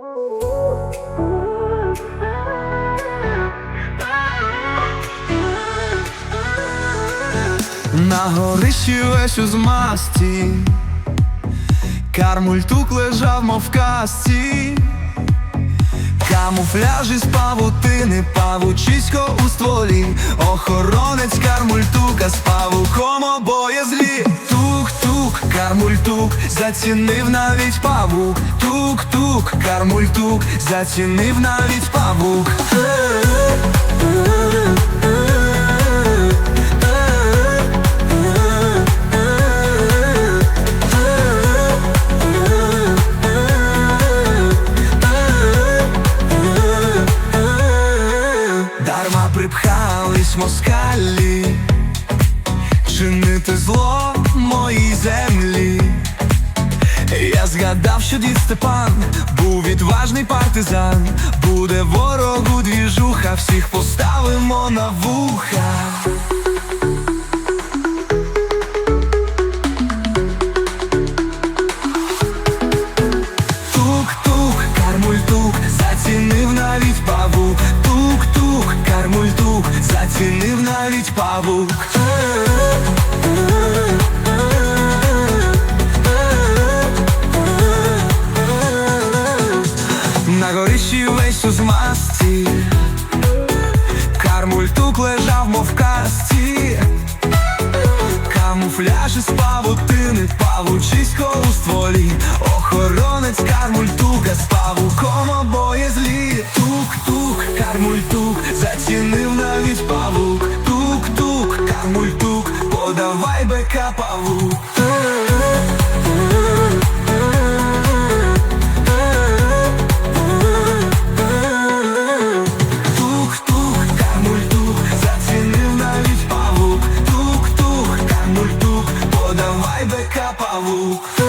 На горищі весь у змасті, Кармультук лежав, мов в казці, Камуфляж із павутини, павучисько у стволі, Охоронець кармультука з павуком. Тук-тук, кармультук, зацінив навіть павук. Тук-тук, кармультук, зацінив навіть павук. Дарма припхались москалі, чинити зло моїй згадав, що дід Степан був відважний партизан, буде ворогу двіжуха, всіх поставимо на вуха. Тук-тук, кармультук, зацінив навіть павук. Тук-тук, кармультук, зацінив навіть павук. У змасті, кармультук лежав, мов в казці. Камуфляж із павутини, павучисько у стволі, охоронець кармультука з павуком обоє злі. Тук-тук, кармультук, зацінив навіть павук. Тук-тук, кармультук, подавай бека павук. Павук. Тук-тук,